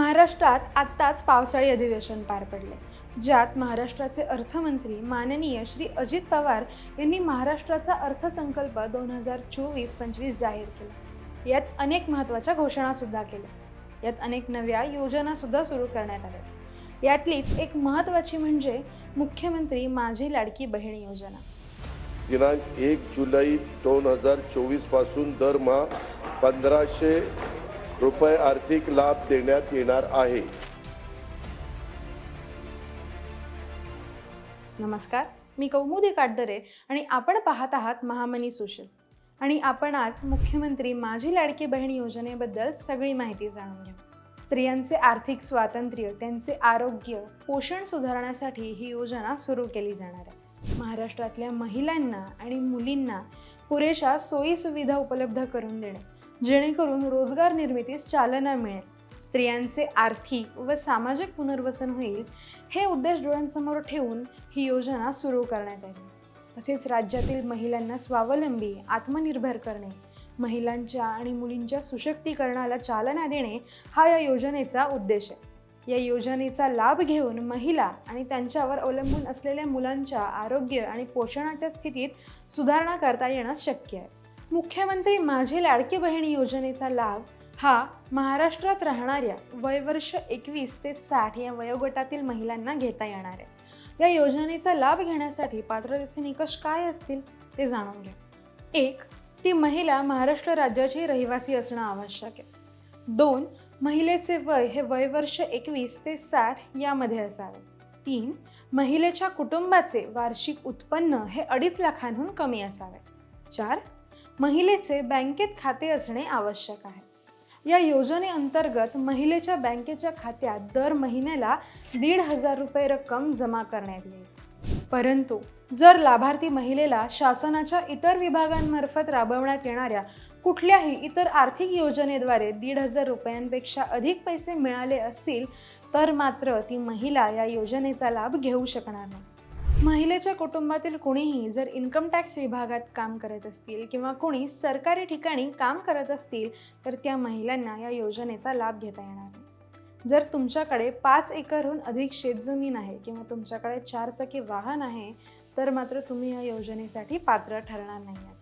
महाराष्ट्रात आत्ताच पावसाळी अधिवेशन पार पडले. ज्यात महाराष्ट्राचे अर्थमंत्री माननीय श्री अजित पवार यांनी महाराष्ट्राचा अर्थसंकल्प दोन हजार चोवीस पंचवीस जाहीर केला. यात अनेक महत्त्वाच्या घोषणासुद्धा केल्या. यात अनेक नव्या योजनासुद्धा सुरू करण्यात आल्या. यातलीच एक महत्त्वाची म्हणजे मुख्यमंत्री माझी लाडकी बहीण योजना. दिनांक एक जुलै दोन हजार चोवीसपासून दरमहा पंधराशे रुपये आर्थिक लाभ देण्यात येणार आहे. नमस्कार मी कौमुदी काटदरे आणि आपण पाहत आहात महामनी सोशल. आणि आपण आज मुख्यमंत्री माझी लाडकी बहीण योजनेबद्दल सगळी माहिती जाणून घेऊ. स्त्रियांचे आर्थिक स्वातंत्र्य त्यांचे आरोग्य पोषण सुधारण्यासाठी ही योजना सुरू केली जाणार आहे. महाराष्ट्रातल्या महिलांना आणि मुलींना पुरेशा सोयी सुविधा उपलब्ध करून देणे. जेणेकरून रोजगार निर्मितीस चालना मिळेल. स्त्रियांचे आर्थिक व सामाजिक पुनर्वसन होईल हे उद्देश डोळ्यांसमोर ठेवून ही योजना सुरू करण्यात आली तसेच राज्यातील महिलांना स्वावलंबी आत्मनिर्भर करणे महिलांच्या आणि मुलींच्या सुशक्तीकरणाला चालना देणे हा या योजनेचा उद्देश आहे. या योजनेचा लाभ घेऊन महिला आणि त्यांच्यावर अवलंबून असलेल्या मुलांच्या आरोग्य आणि पोषणाच्या स्थितीत सुधारणा करता येणं शक्य आहे. मुख्यमंत्री माझी लाडकी बहीण योजनेचा लाभ हा महाराष्ट्रात राहणाऱ्या वयवर्ष एकवीस ते साठ या वयोगटातील महिलांना घेता येणार आहे. या योजनेचा लाभ घेण्यासाठी पात्रतेचे निकष काय असतील ते जाणून घ्या. एक ती महिला महाराष्ट्र राज्याची रहिवासी असणं आवश्यक आहे. दोन महिलेचे वय हे वयवर्ष एकवीस ते साठ यामध्ये असावे. तीन महिलेच्या कुटुंबाचे वार्षिक उत्पन्न हे अडीच लाखांहून कमी असावे. चार महिलेचे बँकेत खाते असणे आवश्यक आहे. या योजनेअंतर्गत महिलेच्या बँकेच्या खात्यात दर महिन्याला दीड हजार रुपये रक्कम जमा करण्यात येईल. परंतु जर लाभार्थी महिलेला शासनाच्या इतर विभागांमार्फत राबवण्यात येणाऱ्या कुठल्याही इतर आर्थिक योजनेद्वारे दीड हजार रुपयांपेक्षा अधिक पैसे मिळाले असतील तर मात्र ती महिला या योजनेचा लाभ घेऊ शकणार नाही. महिलेच्या कुटुंबातील कुणीही जर इन्कम टॅक्स विभागात काम करत असतील किंवा कोणी सरकारी ठिकाणी काम करत असतील तर त्या महिलांना या योजनेचा लाभ घेता येणार जर तुमच्याकडे पाच एकरहून अधिक शेतजमीन आहे किंवा तुमच्याकडे चारचाकी वाहन आहे तर मात्र तुम्ही या योजनेसाठी पात्र ठरणार नाही आहात.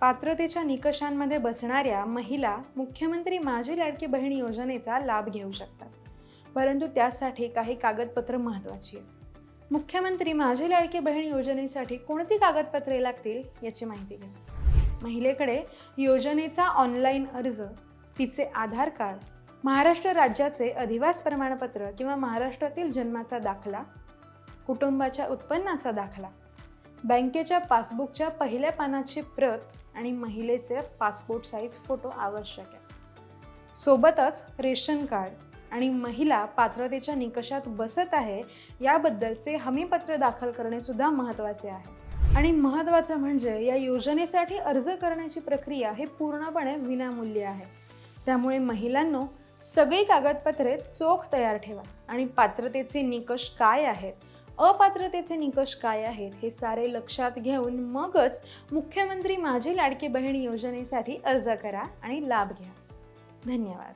पात्रतेच्या निकषांमध्ये बसणाऱ्या महिला मुख्यमंत्री माझी लाडकी बहीण योजनेचा लाभ घेऊ शकतात. परंतु त्यासाठी काही कागदपत्र महत्त्वाची आहेत. मुख्यमंत्री माझी लाडकी बहीण योजनेसाठी कोणती कागदपत्रे लागतील याची माहिती घ्या. महिलेकडे योजनेचा ऑनलाईन अर्ज तिचे आधार कार्ड महाराष्ट्र राज्याचे अधिवास प्रमाणपत्र किंवा महाराष्ट्रातील जन्माचा दाखला कुटुंबाच्या उत्पन्नाचा दाखला बँकेच्या पासबुकच्या पहिल्या पानाची प्रत आणि महिलेचे पासपोर्ट साईज फोटो आवश्यक आहे. सोबतच रेशन कार्ड आणि महिला पात्रतेच्या निकषात बसत आहे याबद्दलचे हमीपत्र दाखल करणे सुद्धा महत्त्वाचे आहे. आणि महत्त्वाचं म्हणजे या योजनेसाठी अर्ज करण्याची प्रक्रिया हे पूर्णपणे विनामूल्य आहे. त्यामुळे महिलांनो सगळी कागदपत्रे चोख तयार ठेवा. आणि पात्रतेचे निकष काय आहेत? अपात्रतेचे निकष काय आहेत? हे सारे लक्षात घेऊन मगच मुख्यमंत्री माझी लाडकी बहीण योजनेसाठी अर्ज करा आणि लाभ घ्या. धन्यवाद.